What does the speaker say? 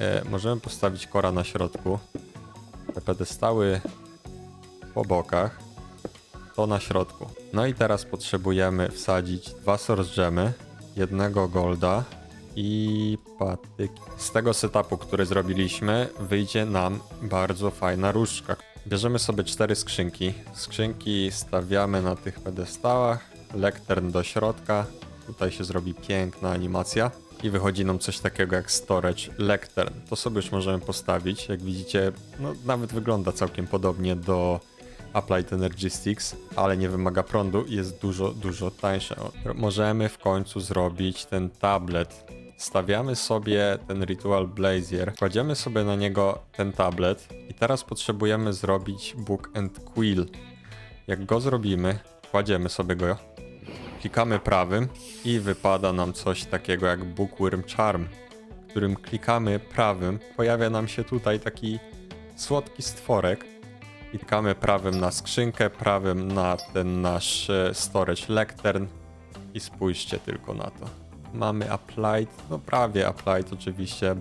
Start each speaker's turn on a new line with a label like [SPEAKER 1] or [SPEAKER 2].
[SPEAKER 1] E, możemy postawić kora na środku. Te pedestały po bokach. To na środku. No i teraz potrzebujemy wsadzić dwa source gemy, jednego golda i patyki. Z tego setupu, który zrobiliśmy, wyjdzie nam bardzo fajna różdżka. Bierzemy sobie cztery skrzynki. Skrzynki stawiamy na tych pedestałach, lektern do środka. Tutaj się zrobi piękna animacja i wychodzi nam coś takiego jak storage lectern. To sobie już możemy postawić. Jak widzicie, no nawet wygląda całkiem podobnie do Applied Energy Sticks, ale nie wymaga prądu i jest dużo, dużo tańsze. Możemy w końcu zrobić ten tablet. Stawiamy sobie ten Ritual Blazier, kładziemy sobie na niego ten tablet i teraz potrzebujemy zrobić Book and Quill. Jak go zrobimy, kładziemy sobie go, klikamy prawym i wypada nam coś takiego jak Bookworm Charm, którym klikamy prawym, pojawia nam się tutaj taki słodki stworek, Klikamy prawym na skrzynkę, prawym na ten nasz e, storage lectern i spójrzcie tylko na to. Mamy applied, no prawie applied oczywiście,